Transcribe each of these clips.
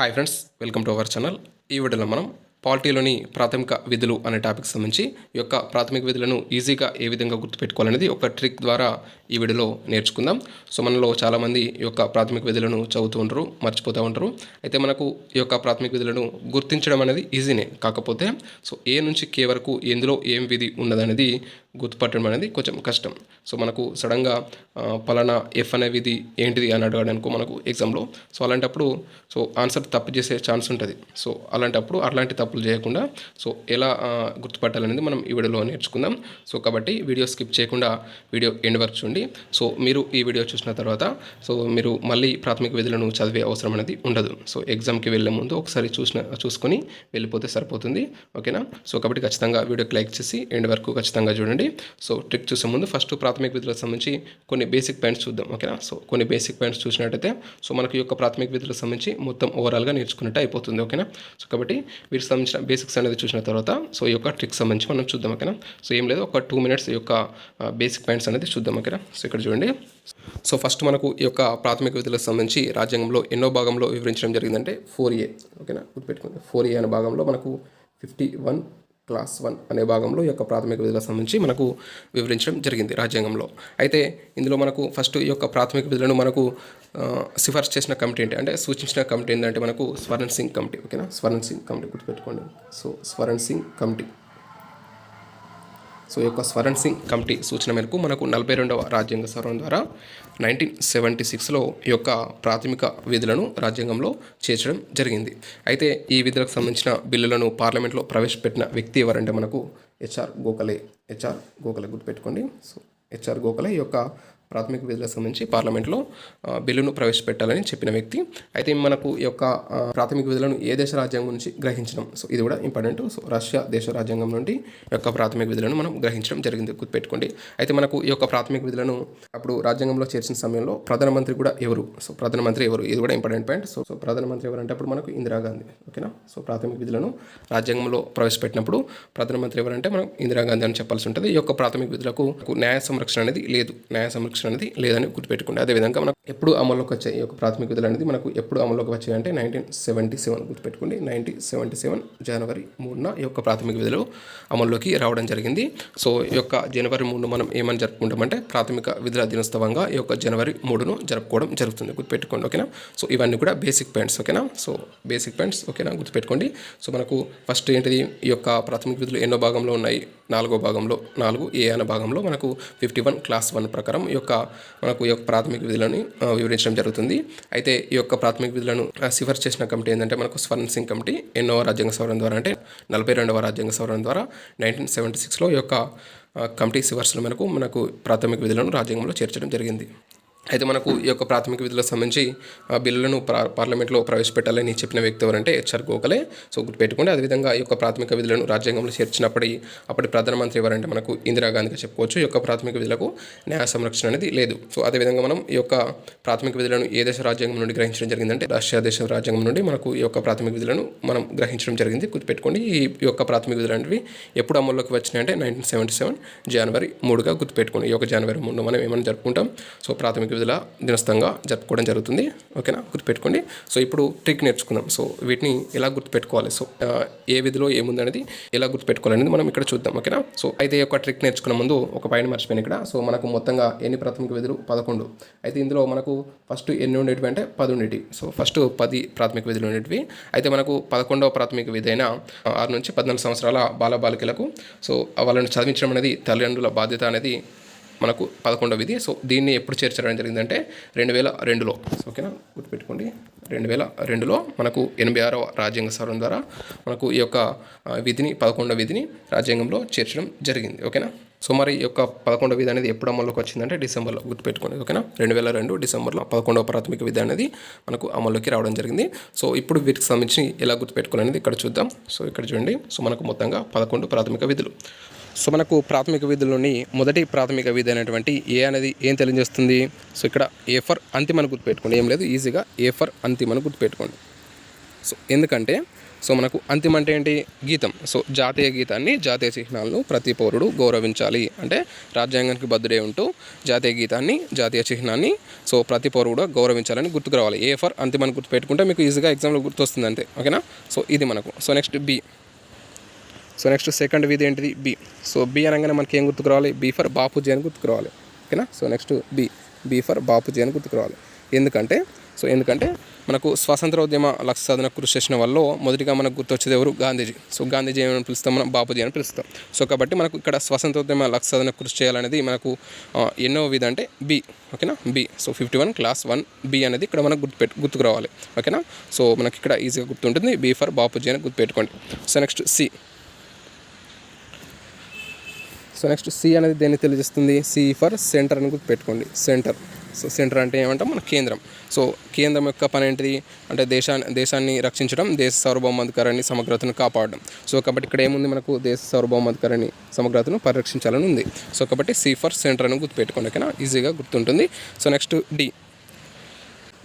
Hi friends welcome to our channel ఈ వీడియోలో మనం పాలిటీలోని ప్రాథమిక విధులు అనే టాపిక్ సంబంధించి ఈ యొక్క ప్రాథమిక విధులను ఈజీగా ఏ విధంగా గుర్తుపెట్టుకోవాలనేది ఒక ట్రిక్ ద్వారా ఈ వీడియోలో నేర్చుకుందాం. సో మనలో చాలామంది ఈ యొక్క ప్రాథమిక విధులను చదువుతూ ఉంటారు మర్చిపోతూ ఉంటారు అయితే మనకు ఈ యొక్క ప్రాథమిక విధులను గుర్తించడం అనేది ఈజీనే కాకపోతే సో ఏ నుంచి కే వరకు ఎందులో ఏం విధి ఉన్నదనేది గుర్తుపట్టడం అనేది కొంచెం కష్టం. సో మనకు సడన్గా పలానా ఎఫ్ అనే విధి ఏంటిది అని అడగడానికి మనకు ఎగ్జామ్లో సో అలాంటప్పుడు సో ఆన్సర్ తప్పు చేసే ఛాన్స్ ఉంటుంది. సో అలాంటప్పుడు అలాంటి తప్పులు చేయకుండా సో ఎలా గుర్తుపట్టాలనేది మనం ఈ వీడియోలో నేర్చుకుందాం. సో కాబట్టి వీడియో స్కిప్ చేయకుండా వీడియో ఎండ్ వరకు చూడండి. సో మీరు ఈ వీడియో చూసిన తర్వాత సో మీరు మళ్ళీ ప్రాథమిక విధులను చదివే అవసరం అనేది ఉండదు. సో ఎగ్జామ్కి వెళ్ళే ముందు ఒకసారి చూసిన చూసుకొని వెళ్ళిపోతే సరిపోతుంది. ఓకేనా? సో కాబట్టి ఖచ్చితంగా వీడియోకి లైక్ చేసి ఎండ్ వరకు ఖచ్చితంగా చూడండి. సో ట్రిక్ చూసే ముందు ఫస్ట్ ప్రాథమిక విధులకు సంబంధించి కొన్ని బేసిక్ పాయింట్స్ చూద్దాం. ఓకేనా? సో కొన్ని బేసిక్ పాయింట్స్ చూసినట్టయితే సో మనకి ఈ యొక్క ప్రాథమిక విధులకు సంబంధించి మొత్తం ఓవరాల్గా నేర్చుకున్నట్టు అయిపోతుంది. ఓకేనా? సో కాబట్టి వీటికి సంబంధించిన బేసిక్స్ అనేది చూసిన తర్వాత సో ఈ యొక్క ట్రిక్ సంబంధించి మనం చూద్దాం ఓకేనా? సో ఏం లేదు ఒక టూ మినిట్స్ ఈ యొక్క బేసిక్ పాయింట్స్ అనేది చూద్దాం ఓకేనా? సో ఇక్కడ చూడండి. సో ఫస్ట్ మనకు ఈ యొక్క ప్రాథమిక విధులకు సంబంధించి రాజ్యాంగంలో ఎన్నో భాగంలో వివరించడం జరిగిందంటే ఫోర్ ఏ ఓకేనా? గుర్తుపెట్టుకుంది ఫోర్ ఏ అనే భాగంలో మనకు ఫిఫ్టీ వన్ క్లాస్ వన్ అనే భాగంలో ఈ యొక్క ప్రాథమిక విధులకు సంబంధించి మనకు వివరించడం జరిగింది రాజ్యాంగంలో. అయితే ఇందులో మనకు ఫస్ట్ ఈ యొక్క ప్రాథమిక విధులను మనకు సిఫార్సు చేసిన కమిటీ ఏంటి? అంటే సూచించిన కమిటీ ఏంటంటే మనకు స్వరణ్ సింగ్ కమిటీ ఓకేనా? స్వరణ్ సింగ్ కమిటీ గుర్తుపెట్టుకోండి. So Swaran Singh committee. So ఈ యొక్క స్వరణ్ సింగ్ కమిటీ సూచన మేరకు మనకు నలభై రెండవ రాజ్యాంగ సవరణ ద్వారా నైన్టీన్ సెవెంటీ సిక్స్లో ఈ యొక్క ప్రాథమిక విధులను రాజ్యాంగంలో చేర్చడం జరిగింది. అయితే ఈ విధులకు సంబంధించిన బిల్లులను పార్లమెంట్లో ప్రవేశపెట్టిన వ్యక్తి ఎవరంటే మనకు హెచ్ఆర్ గోఖలే హెచ్ఆర్ గోఖలే గుర్తుపెట్టుకోండి. సో హెచ్ఆర్ గోఖలే ఈ యొక్క ప్రాథమిక విధులకు సంబంధించి పార్లమెంట్లో బిల్లును ప్రవేశపెట్టాలని చెప్పిన వ్యక్తి. అయితే మనకు ఈ యొక్క ప్రాథమిక విధులను ఏ దేశ రాజ్యాంగం నుంచి గ్రహించడం? సో ఇది కూడా ఇంపార్టెంట్. సో రష్యా దేశ రాజ్యాంగం నుండి ఈ యొక్క ప్రాథమిక విధులను మనం గ్రహించడం జరిగింది. గుర్తుపెట్టుకోండి. అయితే మనకు ఈ యొక్క ప్రాథమిక విధులను అప్పుడు రాజ్యాంగంలో చేర్చిన సమయంలో ప్రధానమంత్రి కూడా ఎవరు? సో ప్రధానమంత్రి ఎవరు? ఇది కూడా ఇంపార్టెంట్ పాయింట్. సో సో ప్రధానమంత్రి ఎవరు అంటే అప్పుడు మనకు ఇందిరాగాంధీ ఓకేనా? సో ప్రాథమిక విధులను రాజ్యాంగంలో ప్రవేశపెట్టినప్పుడు ప్రధానమంత్రి ఎవరంటే మనం ఇందిరాగాంధీ అని చెప్పాల్సి ఉంటుంది. ఈ యొక్క ప్రాథమిక విధులకు న్యాయ సంరక్షణ అనేది లేదు. న్యాయ సంరక్షణ అనేది లేదని గుర్తుపెట్టుకోండి. అదేవిధంగా మనకు ఎప్పుడు అమల్లోకి వచ్చాయి ఈ యొక్క ప్రాథమిక విధులు అనేది మనకు ఎప్పుడు అమల్లోకి వచ్చాయి అంటే నైన్టీన్ సెవెంటీ సెవెన్ గుర్తుపెట్టుకోండి. నైన్టీన్ సెవెంటీ సెవెన్ జనవరి మూడున ఈ యొక్క ప్రాథమిక విధులు అమల్లోకి రావడం జరిగింది. సో ఈ యొక్క జనవరి మూడు మనం ఏమని జరుపుకుంటామంటే ప్రాథమిక విధుల దినోత్సవంగా ఈ యొక్క జనవరి మూడును జరుపుకోవడం జరుగుతుంది. గుర్తుపెట్టుకోండి ఓకేనా? సో ఇవన్నీ కూడా బేసిక్ పాయింట్స్ ఓకేనా? సో బేసిక్ పాయింట్స్ ఓకేనా? గుర్తుపెట్టుకోండి. సో మనకు ఫస్ట్ ఏంటిది? ఈ యొక్క ప్రాథమిక విధులు ఎన్నో భాగంలో ఉన్నాయి? నాలుగో భాగంలో నాలుగు ఏ అనే భాగంలో మనకు ఫిఫ్టీ వన్ క్లాస్ వన్ ప్రకారం ఈ యొక్క మనకు ఈ యొక్క ప్రాథమిక విధులను వివరించడం జరుగుతుంది. అయితే ఈ యొక్క ప్రాథమిక విధులను సిఫార్సు చేసిన కమిటీ ఏంటంటే మనకు స్వర్ణ సింగ్ కమిటీ ఎన్నో రాజ్యాంగ సవరణ ద్వారా అంటే నలభై రెండవ రాజ్యాంగ సవరణ ద్వారా నైన్టీన్ సెవెంటీ సిక్స్లో ఈ యొక్క కమిటీ సిఫార్సుల మేరకు మనకు ప్రాథమిక విధులను రాజ్యాంగంలో చేర్చడం జరిగింది. అయితే మనకు ఈ యొక్క ప్రాథమిక విధులకు సంబంధించి ఆ బిల్లులను పార్లమెంట్లో ప్రవేశపెట్టాలని చెప్పిన వ్యక్తి ఎవరంటే హెచ్ఆర్ గోఖలే. సో గుర్తుపెట్టుకోండి అదేవిధంగా ఈ యొక్క ప్రాథమిక విధులను రాజ్యాంగంలో చేర్చినప్పటి అప్పటి ప్రధానమంత్రి ఎవరంటే మనకు ఇందిరాగాంధీగా చెప్పుకోవచ్చు. ఈ యొక్క ప్రాథమిక విధులకు న్యాయ సంరక్షణ అనేది లేదు. సో అదేవిధంగా మనం ఈ యొక్క ప్రాథమిక విధులను ఏ దేశ రాజ్యాంగం నుండి గ్రహించడం జరిగిందంటే రష్యా దేశ రాజ్యాంగం నుండి మనకు ఈ యొక్క ప్రాథమిక విధులను మనం గ్రహించడం జరిగింది. గుర్తుపెట్టుకోండి ఈ ఈ యొక్క ప్రాథమిక విధులు అనేవి ఎప్పుడు అమల్లోకి వచ్చినాయంటే నైన్టీన్ సెవెంటీ సెవెన్ జనవరి మూడుగా గుర్తుపెట్టుకోండి. ఈ యొక్క జనవరి మూడు మనం ఏమైనా జరుపుకుంటాం? సో ప్రాథమిక విధుల దినస్థంగా జరుపుకోవడం జరుగుతుంది. ఓకేనా? గుర్తుపెట్టుకోండి. సో ఇప్పుడు ట్రిక్ నేర్చుకుందాం. సో వీటిని ఎలా గుర్తుపెట్టుకోవాలి? సో ఏ విధిలో ఏముందనేది ఎలా గుర్తుపెట్టుకోవాలనేది మనం ఇక్కడ చూద్దాం. ఓకేనా? సో అయితే ఒక ట్రిక్ నేర్చుకున్న ముందు ఒక పాయింట్ మర్చిపోయాను ఇక్కడ. సో మనకు మొత్తంగా ఎన్ని ప్రాథమిక విధులు? పదకొండు. అయితే ఇందులో మనకు ఫస్ట్ ఎన్ని ఉండేటివి అంటే పది ఉండేటివి. సో ఫస్ట్ పది ప్రాథమిక విధులు ఉండేటివి. అయితే మనకు పదకొండవ ప్రాథమిక విధి అయిన ఆరు నుంచి పద్నాలుగు సంవత్సరాల బాల బాలికలకు సో వాళ్ళని చదివించడం అనేది తల్లిదండ్రుల బాధ్యత అనేది మనకు పదకొండవ విధి. సో దీన్ని ఎప్పుడు చేర్చడం జరిగిందంటే రెండు వేల రెండులో. ఓకేనా? గుర్తుపెట్టుకోండి. రెండు వేల రెండులో మనకు ఎనభై ఆరవ రాజ్యాంగ సవరణ ద్వారా మనకు ఈ యొక్క విధిని పదకొండవ విధిని రాజ్యాంగంలో చేర్చడం జరిగింది. ఓకేనా? సో మరి ఈ యొక్క పదకొండవ విధి అనేది ఎప్పుడు అమల్లోకి వచ్చిందంటే డిసెంబర్లో. గుర్తుపెట్టుకోండి. ఓకేనా? రెండు వేల రెండు డిసెంబర్లో పదకొండవ ప్రాథమిక విధి అనేది మనకు అమల్లోకి రావడం జరిగింది. సో ఇప్పుడు వీటికి సంబంధించి ఎలా గుర్తుపెట్టుకోవాలనేది ఇక్కడ చూద్దాం. సో ఇక్కడ చూడండి. సో మనకు మొత్తంగా పదకొండు ప్రాథమిక విధులు. సో మనకు ప్రాథమిక విధుల్లోని మొదటి ప్రాథమిక విధి అనేటువంటి ఏ అనేది ఏం తెలియజేస్తుంది? సో ఇక్కడ ఏ ఫర్ అంతిమని గుర్తుపెట్టుకోండి. ఏం లేదు ఈజీగా ఏ ఫర్ అంతిమని గుర్తుపెట్టుకోండి. సో ఎందుకంటే సో మనకు అంతిమ అంటే ఏంటి? గీతం. సో జాతీయ గీతాన్ని జాతీయ చిహ్నాలను ప్రతి పౌరుడు గౌరవించాలి. అంటే రాజ్యాంగానికి బద్దుడే ఉంటూ జాతీయ గీతాన్ని జాతీయ చిహ్నాన్ని సో ప్రతి పౌరుడు గౌరవించాలని గుర్తుకు రావాలి. ఏ ఫర్ అంతిమని గుర్తు పెట్టుకుంటే మీకు ఈజీగా ఎగ్జామ్లో గుర్తొస్తుంది అంతే. ఓకేనా? సో ఇది మనకు. So next B. So next second విధి ఏంటిది? బి సో బి అనగానే మనకి ఏం గుర్తుకు రావాలి? ఫర్ బాపూజీ అని గుర్తుకు రావాలి. ఓకేనా? So next B B for Bapuji అని గుర్తుకు రావాలి. ఎందుకంటే సో ఎందుకంటే మనకు స్వాతంత్రోద్యమ లక్ష సాధన కృషి చేసిన వాళ్ళు మొదటిగా మనకు గుర్తొచ్చేది ఎవరు? గాంధీజీ. సో గాంధీజీ ఏమని పిలుస్తాం? మనం బాపూజీ అని పిలుస్తాం. సో కాబట్టి మనకు ఇక్కడ స్వాతంత్రోద్యమ లక్ష సాధన కృషి చేయాలనేది మనకు ఎన్నో విధి అంటే బి ఓకేనా? B so fifty one class one B అనేది ఇక్కడ మనకు గుర్తుపెట్టు గుర్తుకు రావాలి. ఓకేనా? సో మనకి ఇక్కడ ఈజీగా గుర్తుంటుంది. బి ఫర్ బాపూజీ అని గుర్తుపెట్టుకోండి. So next C so next C అనేది దేన్ని తెలియజేస్తుంది? సి ఫర్ సెంటర్ అని గుర్తుపెట్టుకోండి సెంటర్. సో సెంటర్ అంటే ఏమంటాం? మన కేంద్రం. సో కేంద్రం యొక్క పని ఏంటిది? అంటే దేశాన్ని దేశాన్ని రక్షించడం దేశ సార్వభౌమాధికారాన్ని సమగ్రతను కాపాడడం. సో కాబట్టి ఇక్కడ ఏముంది మనకు? దేశ సార్వభౌమాధికారాన్ని సమగ్రతను పరిరక్షించాలని ఉంది. సో కాబట్టి సి ఫర్ సెంటర్ అని గుర్తుపెట్టుకోండి ఓకేనా? ఈజీగా గుర్తుంటుంది. So next D.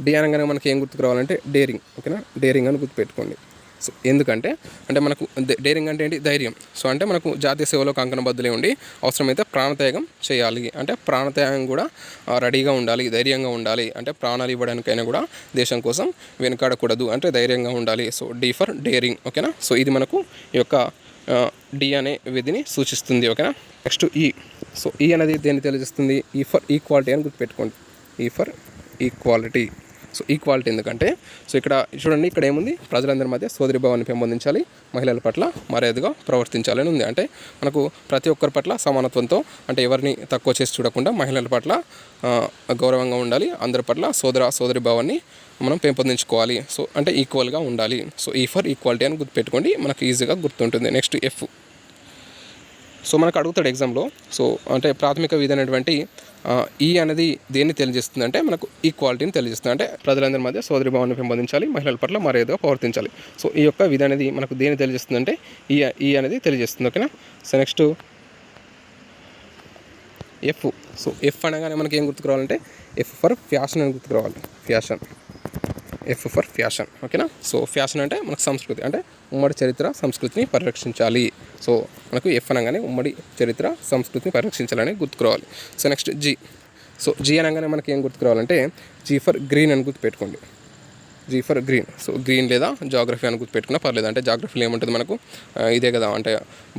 డి అనగానే మనకి ఏం గుర్తుకు రావాలంటే డేరింగ్. ఓకేనా? డేరింగ్ అని గుర్తుపెట్టుకోండి సో ఎందుకంటే అంటే మనకు డేరింగ్ అంటే ఏంటి? ధైర్యం. సో అంటే మనకు జాతీయ సేవలో కంకణబద్దులే ఉండి అవసరమైతే ప్రాణత్యాగం చేయాలి. అంటే ప్రాణత్యాగం కూడా రెడీగా ఉండాలి ధైర్యంగా ఉండాలి. అంటే ప్రాణాలు ఇవ్వడానికైనా కూడా దేశం కోసం వెనుకాడకూడదు. అంటే ధైర్యంగా ఉండాలి. So D for daring. ఓకేనా? సో ఇది మనకు ఈ యొక్క డి అనే విధిని సూచిస్తుంది. ఓకేనా? నెక్స్ట్ ఈ. సో ఈ అనేది దేన్ని తెలియజేస్తుంది? ఈ ఫర్ ఈక్వాలిటీ అని గుర్తుపెట్టుకోండి. E for equality. So equality ఎందుకంటే సో ఇక్కడ చూడండి ఇక్కడ ఏముంది? ప్రజలందరి మధ్య సోదరి భావాన్ని పెంపొందించాలి. మహిళల పట్ల మర్యాదగా ప్రవర్తించాలని ఉంది. అంటే మనకు ప్రతి ఒక్కరి పట్ల సమానత్వంతో అంటే ఎవరిని తక్కువ చేసి చూడకుండా మహిళల పట్ల గౌరవంగా ఉండాలి. అందరి పట్ల సోదర సోదరి భావాన్ని మనం పెంపొందించుకోవాలి. సో అంటే ఈక్వల్గా ఉండాలి. సో ఈ ఫర్ ఈక్వాలిటీ అని గుర్తుపెట్టుకోండి. మనకు ఈజీగా గుర్తుంటుంది. నెక్స్ట్ ఎఫ్ సో మనకు అడుగుతాడు ఎగ్జామ్లో సో అంటే ప్రాథమిక విధి అనేటువంటి ఈ అనేది దేన్ని తెలియజేస్తుంది అంటే మనకు ఈక్వాలిటీని తెలియజేస్తుంది. అంటే ప్రజలందరి మధ్య సోదరి భావాన్ని పెంపొందించాలి మహిళల పట్ల మర్యాదగా ప్రవర్తించాలి. సో ఈ యొక్క విధి అనేది మనకు దేన్ని తెలియజేస్తుంది అంటే ఈ ఈ అనేది తెలియజేస్తుంది ఓకేనా? So next F so F అనగానే మనకి ఏం గుర్తుకురావాలంటే ఎఫ్ ఫర్ ఫ్యాషన్ అని గుర్తుకురావాలి ఫ్యాషన్ ఎఫ్ ఫర్ ఫ్యాషన్ ఓకేనా సో ఫ్యాషన్ అంటే మనకు సంస్కృతి అంటే ఉమ్మడి చరిత్ర సంస్కృతిని పరిరక్షించాలి. సో మనకు ఎఫ్ అనగానే ఉమ్మడి చరిత్ర సంస్కృతిని పరిరక్షించాలని గుర్తుకురావాలి so next G so G అనగానే మనకి ఏం గుర్తుకురావాలంటే జీ ఫర్ గ్రీన్ అని గుర్తుపెట్టుకోండి. G for green so green లేదా జాగ్రఫీ అని గుర్తుపెట్టుకున్నా పర్లేదు. అంటే జాగ్రఫీలో ఏముంటుంది మనకు? ఇదే కదా అంటే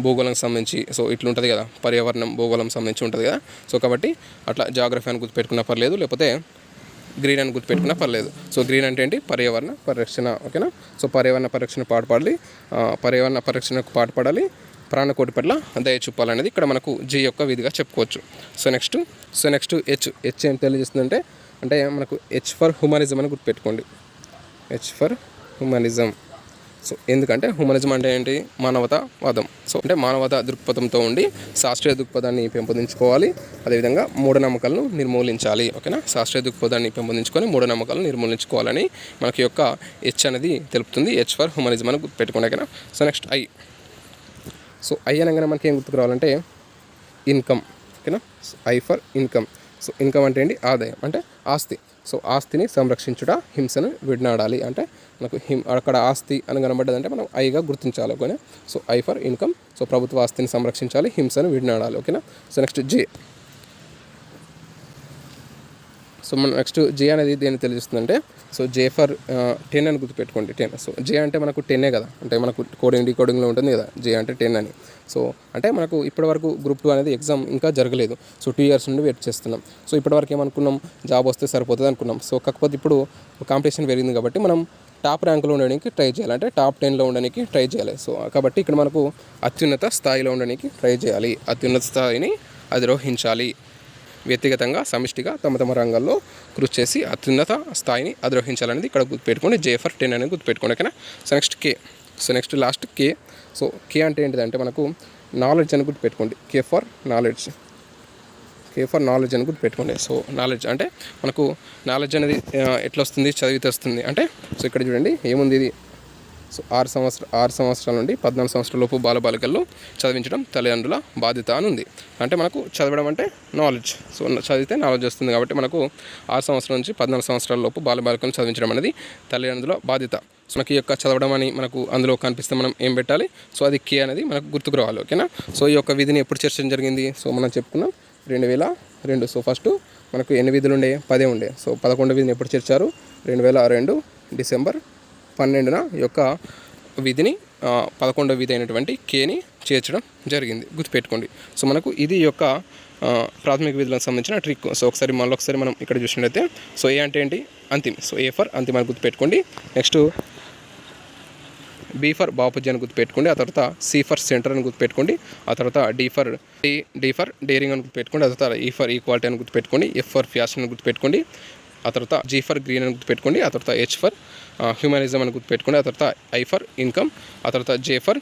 భూగోళం సంబంధించి సో ఇట్లా ఉంటుంది కదా పర్యావరణం భూగోళం సంబంధించి ఉంటుంది కదా. సో కాబట్టి అట్లా జాగ్రఫీ అని గుర్తుపెట్టుకున్నా పర్లేదు. లేకపోతే గ్రీన్ అని గుర్తుపెట్టుకున్నా పర్లేదు. సో గ్రీన్ అంటే ఏంటి? పర్యావరణ పరిరక్షణ ఓకేనా? సో పర్యావరణ పరిరక్షణ పాటుపడాలి పర్యావరణ పరిరక్షణకు పాటుపడాలి ప్రాణకోటి పట్ల దయ చూపాలనేది ఇక్కడ మనకు జీ యొక్క విధిగా చెప్పుకోవచ్చు. So next so next H H ఏం తెలియజేస్తుందంటే అంటే మనకు హెచ్ ఫర్ హ్యూమనిజం అని గుర్తుపెట్టుకోండి. హెచ్ ఫర్ హ్యూమనిజం సో ఎందుకంటే హ్యూమనిజం అంటే ఏంటి? మానవతావాదం. సో అంటే మానవతా దృక్పథంతో ఉండి శాస్త్రీయ దృక్పథాన్ని పెంపొందించుకోవాలి. అదేవిధంగా మూఢనమ్మకాలను నిర్మూలించాలి. ఓకేనా? శాస్త్రీయ దృక్పథాన్ని పెంపొందించుకొని మూఢనమ్మకాలను నిర్మూలించుకోవాలని మనకి యొక్క హెచ్ అనేది తెలుపుతుంది. హెచ్ ఫర్ హ్యూమనిజం అని పెట్టుకోండి so next I so I అనగానే మనకి ఏం గుర్తుకు రావాలంటే ఇన్కమ్ ఓకేనా? I for income so income అంటే ఏంటి? ఆదాయం. అంటే ఆస్తి. సో ఆస్తిని సంరక్షించుట హింసను విడనాడాలి అంటే మనకు హిం అక్కడ ఆస్తి అని కనబడ్డదంటే మనం ఐగా గుర్తించాలి ఓకేనా? So I for income. So ప్రభుత్వ ఆస్తిని సంరక్షించాలి హింసను విడనాడాలి ఓకేనా? So next J. సో మనం నెక్స్ట్ జే అనేది దేని తెలుస్తుందంటే so J for ten uh, అని గుర్తుపెట్టుకోండి టెన్ సో జే అంటే మనకు టెన్నే కదా అంటే మనకు కోడింగ్ డీకోడింగ్లో ఉంటుంది కదా జే అంటే టెన్ అని. సో అంటే మనకు ఇప్పటివరకు గ్రూప్ టూ అనేది ఎగ్జామ్ ఇంకా జరగలేదు. సో టూ ఇయర్స్ నుండి వెయిట్ చేస్తున్నాం. సో ఇప్పటివరకు ఏమనుకున్నాం జాబ్ వస్తే సరిపోతుంది అనుకున్నాం. సో కాకపోతే ఇప్పుడు కాంపిటీషన్ పెరిగింది కాబట్టి మనం టాప్ ర్యాంకులో ఉండడానికి ట్రై చేయాలి. అంటే టాప్ టెన్లో ఉండడానికి ట్రై చేయాలి. సో కాబట్టి ఇక్కడ మనకు అత్యున్నత స్థాయిలో ఉండడానికి ట్రై చేయాలి. అత్యున్నత స్థాయిని అధిరోహించాలి. వ్యక్తిగతంగా సమిష్టిగా తమ తమ రంగాల్లో కృషి చేసి అత్యున్నత స్థాయిని అధిరోహించాలనేది ఇక్కడ గుర్తుపెట్టుకోండి. జే ఫర్ టెన్ అనేది గుర్తుపెట్టుకోండి ఓకేనా? So next K so next last K so K అంటే ఏంటిదంటే మనకు నాలెడ్జ్ అని గుర్తుపెట్టుకోండి. K for knowledge K for knowledge అని గుర్తుపెట్టుకోండి. సో నాలెడ్జ్ అంటే మనకు నాలెడ్జ్ అనేది ఎట్లా వస్తుంది చదివితే వస్తుంది. అంటే సో ఇక్కడ చూడండి ఏముంది ఇది? సో ఆరు సంవత్సర ఆరు సంవత్సరాల నుండి పద్నాలుగు సంవత్సరాల లోపు బాలబాలికల్లో చదివించడం తల్లిదండ్రుల బాధ్యత అని ఉంది అంటే మనకు చదవడం అంటే నాలెడ్జ్ సో చదివితే నాలెడ్జ్ వస్తుంది కాబట్టి మనకు ఆరు సంవత్సరాల నుంచి పద్నాలుగు సంవత్సరాల లోపు బాలబాలికలను చదివించడం అనేది తల్లిదండ్రుల బాధ్యత. సో మనకి ఈ యొక్క చదవడం అని మనకు అందులో కనిపిస్తే మనం ఏం పెట్టాలి? సో అది కే అనేది మనకు గుర్తుకు రావాలి ఓకేనా? సో ఈ యొక్క విధిని ఎప్పుడు చర్చించడం జరిగింది? సో మనం చెప్పుకున్నాం రెండు వేల రెండు. సో ఫస్ట్ మనకు ఎన్ని విధులు ఉండే పదే ఉండే. సో పదకొండు విధిని ఎప్పుడు చేర్చారు? రెండు వేల రెండు డిసెంబర్ పన్నెండున ఈ యొక్క విధిని పదకొండవ విధి అయినటువంటి కేని చేర్చడం జరిగింది. గుర్తుపెట్టుకోండి. సో మనకు ఇది యొక్క ప్రాథమిక విధులకు సంబంధించిన ట్రిక్ సో ఒకసారి మళ్ళీ ఒకసారి మనం ఇక్కడ చూసినట్లయితే సో ఏ అంటే ఏంటి? Antim. So A for Antim అని గుర్తుపెట్టుకోండి. నెక్స్ట్ బీ ఫర్ బాపూజీ అని గుర్తుపెట్టుకోండి. ఆ తర్వాత సి ఫర్ సెంటర్ అని గుర్తుపెట్టుకోండి. ఆ తర్వాత D for D D for daring అని గుర్తుపెట్టుకోండి. ఆ తర్వాత ఈ ఫర్ ఈక్వాలిటీ అని గుర్తుపెట్టుకోండి. ఎఫ్ ఫర్ ఫ్యాషన్ అని గుర్తుపెట్టుకోండి. ఆ తర్వాత జీ ఫర్ గ్రీన్ అని గుర్తుపెట్టుకోండి ఆ తర్వాత హెచ్ ఫర్ హ్యూమనిజం అని గుర్తుపెట్టుకోండి ఆ తర్వాత ఐ ఫర్ ఇన్కమ్ ఆ తర్వాత J for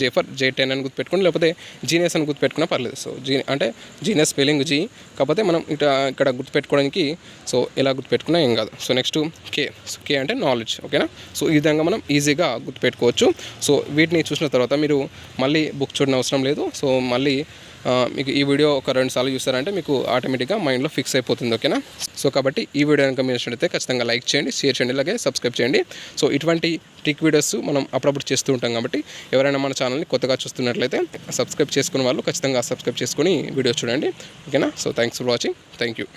J for J ten అని గుర్తుపెట్టుకోండి లేకపోతే జీనియస్ అని గుర్తుపెట్టుకున్నా పర్లేదు. సో జీ అంటే జీనియస్ స్పెల్లింగ్ జీ కాకపోతే మనం ఇక్కడ ఇక్కడ గుర్తుపెట్టుకోవడానికి సో ఎలా గుర్తుపెట్టుకున్నా ఏం కాదు. So next K so K అంటే నాలెడ్జ్ ఓకేనా సో ఈ విధంగా మనం ఈజీగా గుర్తుపెట్టుకోవచ్చు. సో వీటిని చూసిన తర్వాత మీరు మళ్ళీ బుక్ చూడని అవసరం లేదు. సో మళ్ళీ మీకు ఈ వీడియో ఒక రెండు సార్లు చూస్తారంటే మీకు ఆటోమేటిక్గా మైండ్లో ఫిక్స్ అయిపోతుంది ఓకేనా? సో కాబట్టి ఈ వీడియో కనుక మీరు నచ్చినట్లయితే ఖచ్చితంగా లైక్ చేయండి షేర్ చేయండి అలాగే సబ్స్క్రైబ్ చేయండి. సో ఇటువంటి ట్రిక్ వీడియోస్ మనం అప్పుడప్పుడు చేస్తూ ఉంటాం కాబట్టి ఎవరైనా మన ఛానల్ని కొత్తగా చూస్తున్నట్లయితే సబ్స్క్రైబ్ చేసుకున్న వాళ్ళు ఖచ్చితంగా సబ్స్క్రైబ్ చేసుకొని వీడియో చూడండి ఓకేనా? So thanks for watching thank you.